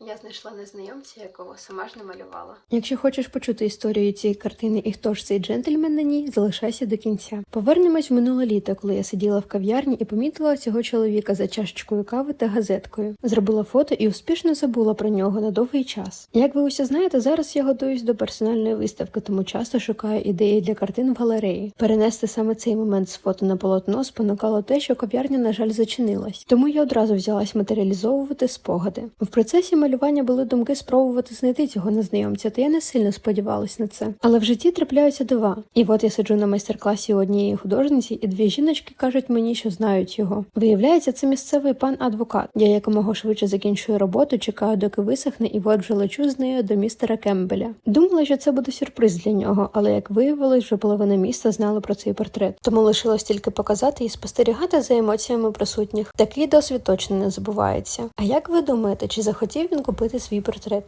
Я знайшла незнайомця, якого сама ж не малювала. Якщо хочеш почути історію цієї картини і хто ж цей джентльмен на ній, залишайся до кінця. Повернемось в минуле літо, коли я сиділа в кав'ярні і помітила цього чоловіка за чашечкою кави та газеткою. Зробила фото і успішно забула про нього на довгий час. Як ви усі знаєте, зараз я готуюсь до персональної виставки, тому часто шукаю ідеї для картин в галереї. Перенести саме цей момент з фото на полотно спонукало те, що кав'ярня, на жаль, зачинилась. Тому я одразу взялась матеріалізовувати спогади. В процесі малювання були думки спробувати знайти цього незнайомця, та я не сильно сподівалась на це. Але в житті трапляються дива. І от я сиджу на майстер-класі у однієї художниці, і дві жіночки кажуть мені, що знають його. Виявляється, це місцевий пан адвокат. Я якомога швидше закінчую роботу, чекаю, доки висохне, і от вже лечу з нею до містера Кембеля. Думала, що це буде сюрприз для нього, але як виявилось, вже половина міста знала про цей портрет. Тому лишилось тільки показати і спостерігати за емоціями присутніх. Такий досвід точно не забувається. А як ви думаєте, чи захотів він купити свій портрет?